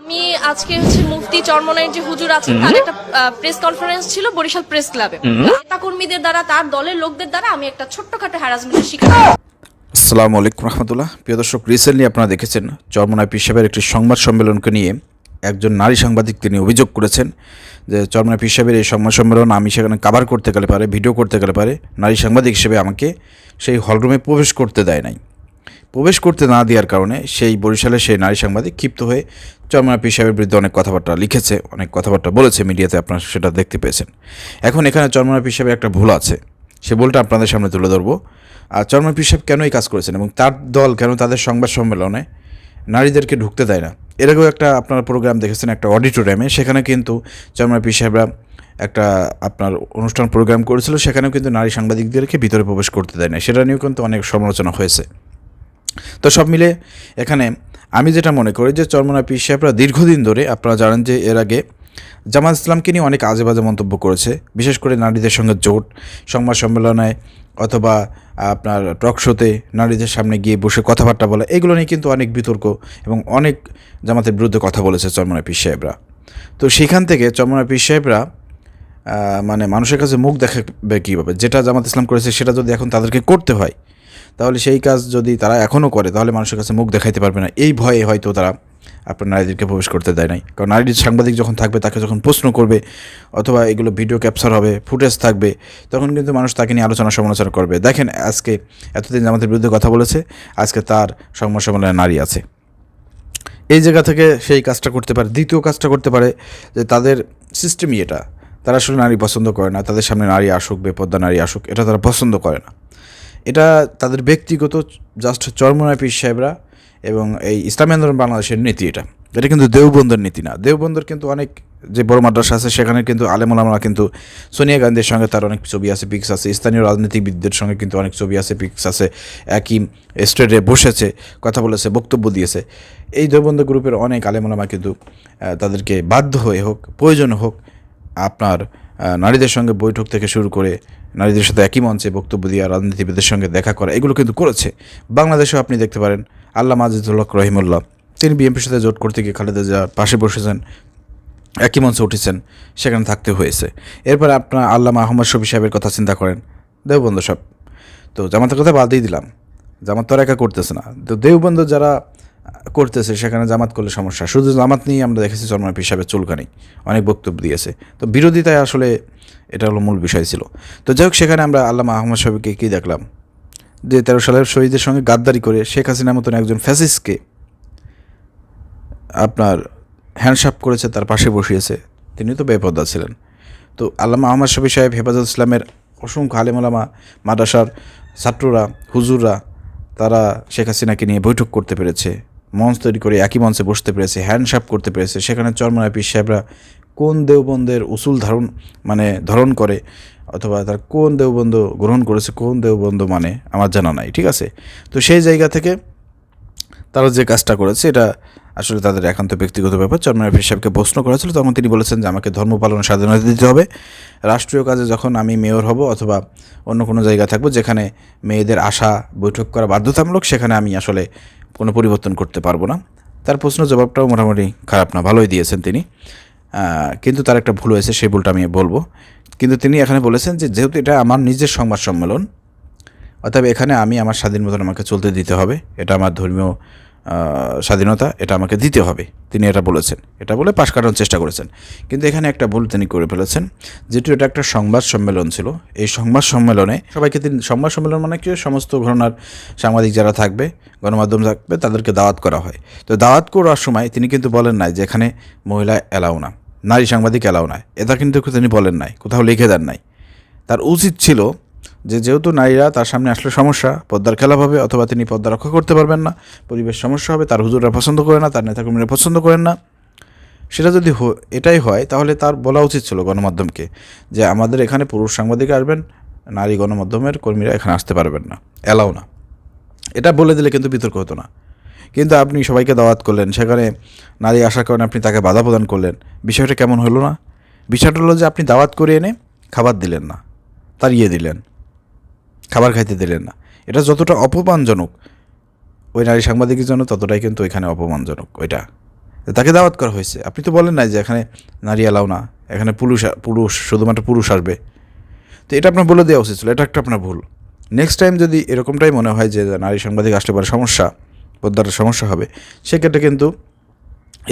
আমি আজকে হচ্ছে মুফতি চরমনাইয়ের যে হুজুর আছেন তার একটা প্রেস কনফারেন্স ছিল বরিশাল প্রেস ক্লাবে নেতা কর্মীদের দ্বারা তার দলের লোকদের দ্বারা আমি একটা ছোট্টখাটো হ্যারাসমেন্টের শিকার আসসালামু আলাইকুম রহমতুল্লাহ। প্রিয় দর্শক রিসেন্টলি আপনারা দেখেছেন চরমনায় পিসাবের একটি সংবাদ সম্মেলনকে নিয়ে একজন নারী সাংবাদিক তিনি অভিযোগ করেছেন যে চরমনায় পিসাবের এই সংবাদ সম্মেলন আমি সেখানে কাভার করতে গেলে পারে ভিডিও করতে গেলে পারে। নারী সাংবাদিক হিসেবে আমাকে সেই হলরুমে প্রবেশ করতে দেয় নাই। প্রবেশ করতে না দেওয়ার কারণে সেই বরিশালের সেই নারী সাংবাদিক ক্ষিপ্ত হয়ে চরমনা পিসাবের বিরুদ্ধে অনেক কথাবার্তা লিখেছে, অনেক কথাবার্তা বলেছে, মিডিয়াতে আপনারা সেটা দেখতে পেয়েছেন। এখন এখানে চরমনা পিসাবের একটা ভুল আছে। সে ভুলটা আপনাদের সামনে তুলে ধরবো। আর চরমনা পিসাব কেন এই কাজ করেছেন এবং তার দল কেন তাদের সংবাদ সম্মেলনে নারীদেরকে ঢুকতে দেয় না? এর আগেও একটা আপনার প্রোগ্রাম দেখেছেন, একটা অডিটোরিয়ামে সেখানে কিন্তু চরমনা পিসাবরা একটা আপনার অনুষ্ঠান প্রোগ্রাম করেছিল। সেখানেও কিন্তু নারী সাংবাদিকদেরকে ভিতরে প্রবেশ করতে দেয় না সেটা নিয়েও কিন্তু অনেক সমালোচনা হয়েছে। তো সব মিলে এখানে আমি যেটা মনে করি যে চরমনা পীর সাহেবরা দীর্ঘদিন ধরে আপনারা জানেন যে এর আগে জামাত ইসলামকে নিয়ে অনেক আজে বাজে মন্তব্য করেছে, বিশেষ করে নারীদের সঙ্গে জোট, সংবাদ সম্মেলনে অথবা আপনার টক শোতে নারীদের সামনে গিয়ে বসে কথাবার্তা বলা, এগুলো নিয়ে কিন্তু অনেক বিতর্ক এবং অনেক জামাতের বিরুদ্ধে কথা বলেছে চরমনা পীর সাহেবরা। তো সেখান থেকে চরমনা পীর সাহেবরা মানে মানুষের কাছে মুখ দেখাবে কীভাবে? যেটা জামাত ইসলাম করেছে সেটা যদি এখন তাদেরকে করতে হয় তাহলে সেই কাজ যদি তারা এখনও করে, তাহলে মানুষের কাছে মুখ দেখাইতে পারবে না। এই ভয়ে হয়তো তারা আপনার নারীদেরকে প্রবেশ করতে দেয় নাই। কারণ নারীর সাংবাদিক যখন থাকবে, তাকে যখন প্রশ্ন করবে, অথবা এগুলো ভিডিও ক্যাপচার হবে, ফুটেজ থাকবে, তখন কিন্তু মানুষ তাকে নিয়ে আলোচনা সমালোচনা করবে। দেখেন, আজকে এতদিন আমাদের বিরুদ্ধে কথা বলেছে, আজকে তার সংবাদ সম্মেলনে নারী আছে। এই জায়গা থেকে সেই কাজটা করতে পারে, দ্বিতীয় কাজটা করতে পারে, যে তাদের সিস্টেমই এটা। তারা আসলে নারী পছন্দ করে না, তাদের সামনে নারী আসুক বেপদ্দা নারী আসুক, এটা তারা পছন্দ করে না। এটা তাদের ব্যক্তিগত জাস্ট চরমনায় পীর সাহেবরা এবং এই ইসলামী আন্দোলন বাংলাদেশের নীতি এটা। এটা কিন্তু দেওবন্দর নীতি না। দেওবন্দর কিন্তু অনেক যে বড় মাদ্রাসা আছে, সেখানে কিন্তু আলেমুলামা কিন্তু সোনিয়া গান্ধীর সঙ্গে তার অনেক ছবি আছে পিক্স আছে। স্থানীয় রাজনীতিবিদদের সঙ্গে কিন্তু অনেক ছবি আছে পিক্স আছে। একই স্টেটে বসেছে, কথা বলেছে, বক্তব্য দিয়েছে। এই দেওবন্দ গ্রুপের অনেক আলেমুলামা কিন্তু তাদেরকে বাধ্য হয়ে হোক, প্রয়োজন হোক, আপনার নারীদের সঙ্গে বৈঠক থেকে শুরু করে নারীদের সাথে একই মঞ্চে বক্তব্য দিয়ে রাজনীতিবিদদের সঙ্গে দেখা করা, এগুলো কিন্তু করেছে। বাংলাদেশেও আপনি দেখতে পারেন আল্লাহ আজিজুল্লাহ রহিমুল্লাহ। তিনি বিএনপির সাথে জোট করতে গিয়ে খালেদা জিয়ার পাশে বসেছেন, একই মঞ্চে উঠেছেন, সেখানে থাকতে হয়েছে। এরপরে আপনার আল্লাহ আহমদ শফি সাহেবের কথা চিন্তা করেন দেওবন্ধু সব। তো জামাতের কথা বাদই দিলাম। জামাত তো একা করতেছে না। তো দেওবন্ধু যারা করতেছে, সেখানে জামাত করলে সমস্যা। শুধু জামাত নিয়ে আমরা দেখেছি চরমান হিসাবে চুলকানি, অনেক বক্তব্য দিয়েছে। তো বিরোধিতায় আসলে এটা হলো মূল বিষয় ছিল। তো যাই হোক, সেখানে আমরা আল্লামা আহমদ শফিকে কী দেখলাম? যে তেরো সালের শহীদের সঙ্গে গাদ্দারি করে শেখ হাসিনার মতন একজন ফ্যাসিস্টকে আপনার হ্যান্ডসাপ করেছে, তার পাশে বসিয়েছে। তিনি তো বেপদ্দা ছিলেন। তো আল্লামা আহমদ শফি সাহেব হেফাজত ইসলামের অসংখ্য আলেমালামা মাদ্রাসার ছাত্ররা, হুজুররা, তারা শেখ হাসিনাকে নিয়ে বৈঠক করতে পেরেছে। মঞ্চ তৈরি করে একই মঞ্চে বসতে পেরেছে হ্যান্ডশাপ করতে পেরেছে। সেখানে চরমনায় পীর সাহেবরা কোন দেওবন্দের উসুল ধারণ মানে ধরন করে অথবা তার কোন দেওবন্ধ গ্রহণ করেছে, কোন দেওবন্ধ মানে আমার জানা নাই, ঠিক আছে? তো সেই জায়গা থেকে তারা যে কাজটা করেছে, এটা আসলে তাদের একান্ত ব্যক্তিগত ব্যাপার। চরমান রফি সাহেবকে প্রশ্ন করা ছিল তখন তিনি বলেছেন যে, আমাকে ধর্ম পালনের স্বাধীনতা দিতে হবে। রাষ্ট্রীয় কাজে যখন আমি মেয়র হব অথবা অন্য কোনো জায়গা থাকব যেখানে মেয়েদের আশা বৈঠক করা বাধ্যতামূলক, সেখানে আমি আসলে কোনো পরিবর্তন করতে পারব না। তার প্রশ্ন জবাবটাও মোটামুটি খারাপ না, ভালোই দিয়েছেন তিনি। কিন্তু তার একটা ভুল হয়েছে, সেই ভুলটা আমি বলব। কিন্তু তিনি এখানে বলেছেন যে, যেহেতু এটা আমার নিজের সংবাদ সম্মেলন অর্থাৎ এখানে আমি আমার স্বাধীন মতন আমাকে চলতে দিতে হবে। এটা আমার ধর্মীয় স্বাধীনতা, এটা আমাকে দিতে হবে। তিনি এটা বলেছেন। এটা বলে পাশ কাটানোর চেষ্টা করেছেন। কিন্তু এখানে একটা ভুল তিনি করে ফেলেছেন, যেহেতু এটা একটা সংবাদ সম্মেলন ছিল, এই সংবাদ সম্মেলনে সবাইকে তিনি, সংবাদ সম্মেলন মানে কি? সমস্ত ঘটনার সাংবাদিক যারা থাকবে, গণমাধ্যম থাকবে, তাদেরকে দাওয়াত করা হয়। তো দাওয়াত করার সময় তিনি কিন্তু বলেন নাই যে এখানে মহিলা এলাও না, নারী সাংবাদিক এলাও না এটা কিন্তু তিনি বলেন নাই, কোথাও লিখে দেন নাই। তার উচিত ছিল যে যেহেতু নারীরা তার সামনে আসলে সমস্যা পদ্মার খেলা হবে অথবা তিনি পদ্মা রক্ষা করতে পারবেন না, পরিবেশ সমস্যা হবে, তার হুজুররা পছন্দ করে না, তার নেতাকর্মীরা পছন্দ করেন না। সেটা যদি এটাই হয়, তাহলে তার বলা উচিত ছিল গণমাধ্যমকে যে আমাদের এখানে পুরুষ সাংবাদিক আসবেন, নারী গণমাধ্যমের কর্মীরা এখানে আসতে পারবেন না, এলাও না। এটা বলে দিলে কিন্তু বিতর্ক হতো না। কিন্তু আপনি সবাইকে দাওয়াত করলেন, সেখানে নারী আসার কারণে আপনি তাকে বাধা প্রদান করলেন, বিষয়টা কেমন হলো না? বিষয়টা হলো যে আপনি দাওয়াত করে এনে খাবার দিলেন না, তাড়িয়ে দিলেন। খাবার খাইতে দিলেন না। এটা যতটা অপমানজনক, ওই নারী সাংবাদিকের জন্য ততটাই কিন্তু ওইখানে অপমানজনক ওইটা। তাকে দাওয়াত করা হয়েছে। আপনি তো বলেন না যে এখানে নারী এলাও না, এখানে পুরুষ পুরুষ, শুধুমাত্র পুরুষ আসবে। তো এটা আপনার বলে দেওয়া উচিত ছিল, এটা একটা আপনার ভুল। নেক্সট টাইম যদি এরকমটাই মনে হয় যে নারী সাংবাদিক আসলে পরে সমস্যা, পদ্মার সমস্যা হবে, সেক্ষেত্রে কিন্তু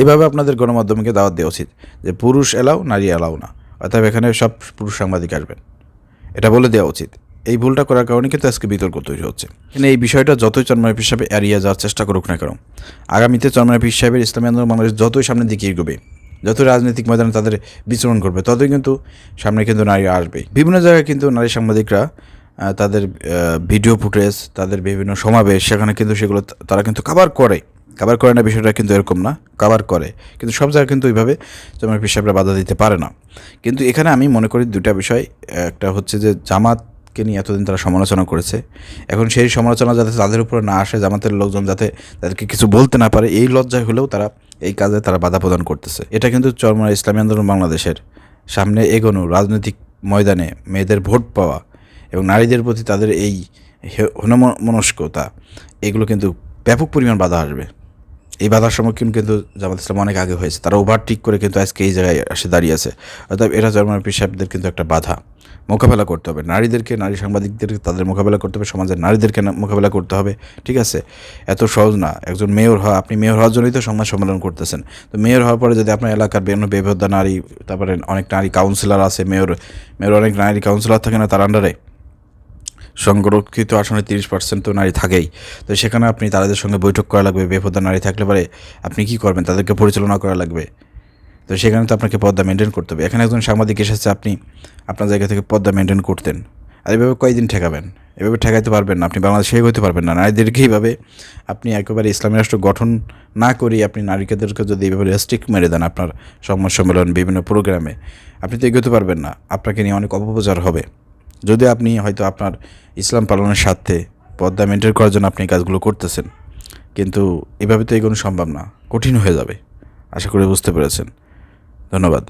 এভাবে আপনাদের গণমাধ্যমকে দাওয়াত দেওয়া উচিত যে পুরুষ এলাও, নারী এলাও না। অর্থাৎ এখানে সব পুরুষ সাংবাদিক আসবেন। এটা বলে দেওয়া উচিত। এই ভুলটা করার কারণে কিন্তু আজকে বিতর্ক তৈরি হচ্ছে। কিন্তু এই বিষয়টা যতই চন্ময় হিসাবে এড়িয়ে যাওয়ার চেষ্টা করুক না কেন, আগামীতে চন্ময় সাহেবের ইসলামী আন্দোলন বাংলাদেশ যতই সামনের দিকে এগোবে যত রাজনৈতিক ময়দানে তাদের বিচরণ করবে, ততই কিন্তু সামনে কিন্তু নারী আসবে। বিভিন্ন জায়গায় কিন্তু নারী সাংবাদিকরা তাদের ভিডিও ফুটেজ, তাদের বিভিন্ন সমাবেশ, সেখানে কিন্তু সেগুলো তারা কিন্তু কাবার করে। কাবার করে না বিষয়টা কিন্তু এরকম না কাবার করে। কিন্তু সব জায়গায় কিন্তু ওইভাবে চন্ময় সাহেবরা বাধা দিতে পারে না। কিন্তু এখানে আমি মনে করি দুটা বিষয়, একটা হচ্ছে যে জামাতকে নিয়ে এতদিন তারা সমালোচনা করেছে। এখন সেই সমালোচনা যাতে তাদের উপরে না আসে, জামাতের লোকজন যাতে তাদেরকে কিছু বলতে না পারে, এই লজ্জায় হলেও তারা এই কাজে তারা বাধা প্রদান করতেছে। এটা কিন্তু চরমরা ইসলামী আন্দোলন বাংলাদেশের সামনে এগোনো রাজনৈতিক ময়দানে মেয়েদের ভোট পাওয়া এবং নারীদের প্রতি তাদের এই হীনমনস্কতা, এগুলো কিন্তু ব্যাপক পরিমাণ বাধা আসবে। এই বাধার সম্মুখীন কিন্তু জামাত ইসলাম অনেক আগে হয়েছে। তারা ওভারটেক করে কিন্তু আজকে এই জায়গায় এসে দাঁড়িয়ে আছে। অর্থাৎ এরা জার্মান সাহেবদের কিন্তু একটা বাধা। মোকাবেলা করতে হবে। নারীদেরকে, নারী সাংবাদিকদের তাদের মোকাবেলা করতে হবে। সমাজের নারীদেরকে মোকাবেলা করতে হবে। ঠিক আছে? এত সহজ না। একজন মেয়র হওয়া আপনি মেয়র হওয়ার জন্যই তো সংবাদ সম্মেলন করতেছেন। তো মেয়র হওয়ার পরে যদি আপনার এলাকার বিভিন্ন বেভদ্দা নারী, তারপরে অনেক নারী কাউন্সিলর আছে, মেয়র মেয়র অনেক নারী কাউন্সিলর থাকে না তার আন্ডারে সংরক্ষিত আসনে তিরিশ পার্সেন্ট তো নারী থাকেই। তো সেখানে আপনি তাদের সঙ্গে বৈঠক করা লাগবে বেপদা নারী থাকলে পরে আপনি কি করবেন? তাদেরকে পরিচালনা করা লাগবে। তো সেখানে তো আপনাকে পদ্মা মেনটেন করতে হবে। এখানে একজন সাংবাদিক এসেছে, আপনি আপনার জায়গা থেকে পদ্মা মেনটেন করতেন। আর এভাবে কয়দিন ঠেকাবেন? এভাবে ঠেকাইতে পারবেন না, আপনি বাংলাদেশে হতে পারবেন না। নারীদেরকে এইভাবে আপনি একেবারে ইসলামী রাষ্ট্র গঠন না করি আপনি নারীদেরকে যদি এইভাবে রেস্ট্রিক্ট মেরে দেন আপনার সংবাদ সম্মেলন, বিভিন্ন প্রোগ্রামে আপনি তো এগোতে পারবেন না। আপনাকে নিয়ে অনেক অপপ্রচার হবে। যদি আপনি হয়তো আপনার ইসলাম পালনের স্বার্থে পদ্মা মেনটেন করার জন্য আপনি কাজগুলো করতেছেন, কিন্তু এভাবে তো এগোনো সম্ভব না, কঠিন হয়ে যাবে। আশা করি বুঝতে পেরেছেন। ধন্যবাদ।